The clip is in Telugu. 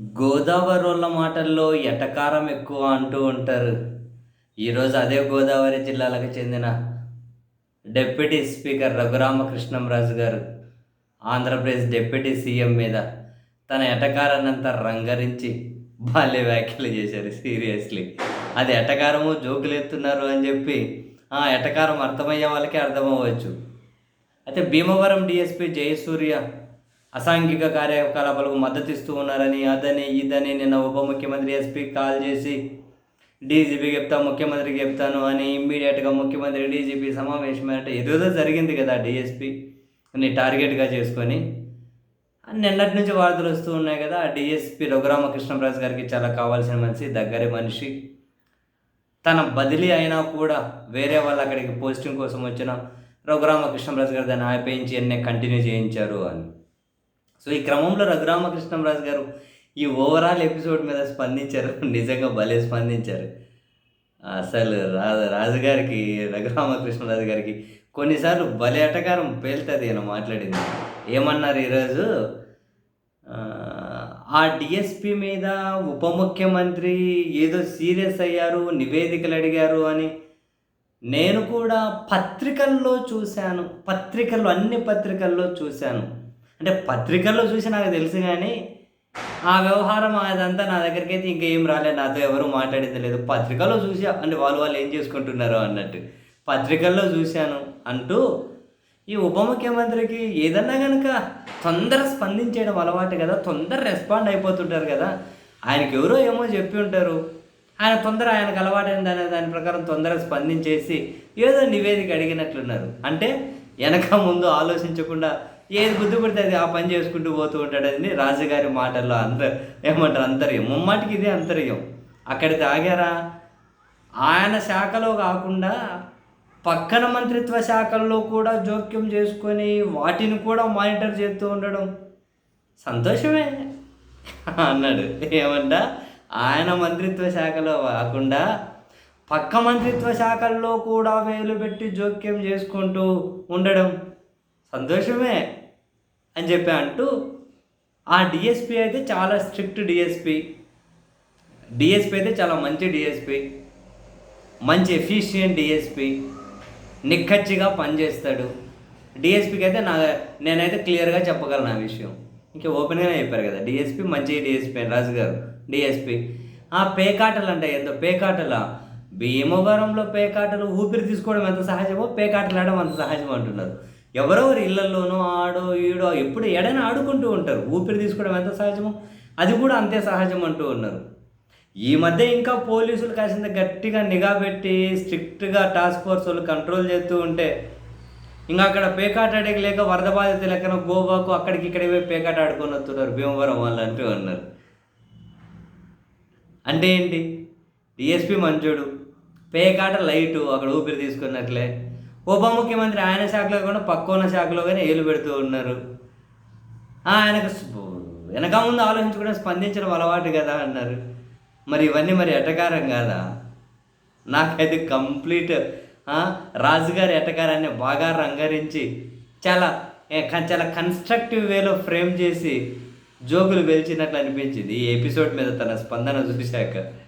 గోదావరి వాళ్ళ మాటల్లో ఎటకారం ఎక్కువ అంటూ ఉంటారు. ఈరోజు అదే గోదావరి జిల్లాలకు చెందిన డిప్యూటీ స్పీకర్ రఘురామకృష్ణంరాజు గారు ఆంధ్రప్రదేశ్ డిప్యూటీ సీఎం మీద తన ఎటకారాన్నంతా రంగరించి బాల్య వ్యాఖ్యలు చేశారు. సీరియస్లీ. అది ఎటకారము జోకులు ఎత్తున్నారు అని చెప్పి ఆ ఎటకారం అర్థమయ్యే వాళ్ళకే అర్థమవ్వచ్చు. అయితే భీమవరం డిఎస్పీ జయసూర్య అసాంఘిక కార్యకలాపాలకు మద్దతు ఇస్తూ ఉన్నారని అదని ఇదని నిన్న ఉప ముఖ్యమంత్రి ఎస్పీ కాల్ చేసి డీజీపీ చెప్తా ముఖ్యమంత్రికి చెప్తాను అని ఇమ్మీడియట్గా ముఖ్యమంత్రి డీజీపీ సమావేశం అంటే ఏదేదో జరిగింది కదా డిఎస్పీని టార్గెట్గా చేసుకొని. నిన్నటి నుంచి వార్తలు వస్తూ ఉన్నాయి కదా డిఎస్పీ రఘురామకృష్ణరాజు గారికి చాలా కావాల్సిన మనిషి దగ్గరి మనిషి. తన బదిలీ అయినా కూడా వేరే వాళ్ళు అక్కడికి పోస్టింగ్ కోసం వచ్చిన రఘురామకృష్ణరాజు గారు దాన్ని ఆపేయించి ఎన్నే కంటిన్యూ చేయించారు అని. సో ఈ క్రమంలో రఘురామకృష్ణరాజు గారు ఈ ఓవరాల్ ఎపిసోడ్ మీద స్పందించారు. నిజంగా భలే స్పందించారు. అసలు రాజు రాజుగారికి రఘురామకృష్ణరాజు గారికి కొన్నిసార్లు భలే అటకారం పేలుతుంది ఈయన మాట్లాడింది. ఏమన్నారు ఈరోజు? ఆ, ఆ డిఎస్పి మీద ఉప ముఖ్యమంత్రి ఏదో సీరియస్ అయ్యారు నివేదికలు అడిగారు అని నేను కూడా పత్రికల్లో చూశాను. పత్రికల్లో అన్ని పత్రికల్లో చూశాను. అంటే పత్రికల్లో చూసి నాకు తెలుసు కానీ ఆ వ్యవహారం అదంతా నా దగ్గరికి అయితే ఇంకా ఏం రాలేదు. నాతో ఎవరు మాట్లాడింది లేదు. పత్రికల్లో చూసి అంటే వాళ్ళు వాళ్ళు ఏం చేసుకుంటున్నారో అన్నట్టు. పత్రికల్లో చూశాను అంటూ ఈ ఉప ముఖ్యమంత్రికి ఏదన్నా కనుక తొందర స్పందించేయడం అలవాటు కదా తొందర రెస్పాండ్ అయిపోతుంటారు కదా ఆయనకి ఎవరో ఏమో చెప్పి ఉంటారు. ఆయన తొందర ఆయనకు అలవాటైన దాని దాని ప్రకారం తొందర స్పందించేసి ఏదో నివేదిక అడిగినట్లున్నారు. అంటే వెనక ముందు ఆలోచించకుండా ఏది బుద్ధి పడితే అది ఆ పని చేసుకుంటూ పోతూ ఉంటాడని రాజుగారి మాటల్లో అంత ఏమంటారు? అంతర్యం. ముమ్మాటికి ఇదే అంతర్యం. అక్కడికి తాగారా? ఆయన శాఖలో కాకుండా పక్కన మంత్రిత్వ శాఖల్లో కూడా జోక్యం చేసుకొని వాటిని కూడా మానిటర్ చేస్తూ ఉండడం. సంతోషమే. అన్నాడు. ఏమంట? ఆయన మంత్రిత్వ శాఖలో కాకుండా పక్క మంత్రిత్వ శాఖల్లో కూడా వేలు పెట్టి జోక్యం చేసుకుంటూ ఉండడం. సంతోషమే అని చెప్పి అంటూ ఆ డిఎస్పి అయితే చాలా స్ట్రిక్ట్ డిఎస్పి డిఎస్పి అయితే చాలా మంచి డిఎస్పి మంచి ఎఫిషియంట్ డిఎస్పి నిక్కచ్చిగా పనిచేస్తాడు. డిఎస్పికి అయితే నా నేనైతే క్లియర్గా చెప్పగలను ఆ విషయం. ఇంకా ఓపెన్గానే చెప్పారు కదా డిఎస్పి మంచి డిఎస్పి రాజు గారు డిఎస్పి ఆ పేకాటలు అంటే ఏందో పేకాటల భీమవరంలో పేకాటలు ఊపిరి తీసుకోవడం ఎంత సహజమో పేకాటలు ఆడడం అంత సహజం అంటున్నారు. ఎవరెవరు ఇళ్ళలోనో ఆడో ఈడో ఎప్పుడు ఎడైనా ఆడుకుంటూ ఉంటారు. ఊపిరి తీసుకోవడం ఎంత సహజమో అది కూడా అంతే సహజం అంటూ ఉన్నారు. ఈ మధ్య ఇంకా పోలీసులు కాసింత గట్టిగా నిఘా పెట్టి స్ట్రిక్ట్గా టాస్క్ ఫోర్స్ వాళ్ళు కంట్రోల్ చేస్తూ ఉంటే ఇంకా అక్కడ పేకాట ఆడేకి లేక వరద బాధిత లెక్కన గోవాకు అక్కడికి ఇక్కడికి పోయి పేకాట ఆడుకొని వస్తున్నారు. భీమవరం వాళ్ళు అంటూ అన్నారు అంటే ఏంటి? డిఎస్పి మంచోడు పేకాట లైటు అక్కడ ఊపిరి తీసుకున్నట్లే. ఉప ముఖ్యమంత్రి ఆయన శాఖలో కూడా పక్కన శాఖలో కానీ ఏలు పెడుతూ ఉన్నారు. ఆయనకు వెనక ముందు ఆలోచించుకుంటే స్పందించడం అలవాటు కదా అన్నారు. మరి ఇవన్నీ మరి ఎటకారం కాదా? నాకైతే కంప్లీట్ రాజుగారి ఎటకారాన్ని బాగా రంగరించి చాలా చాలా కన్స్ట్రక్టివ్ వేలో ఫ్రేమ్ చేసి జోకులు వెలిచినట్లు అనిపించింది. ఈ ఎపిసోడ్ మీద తన స్పందన చూశాక.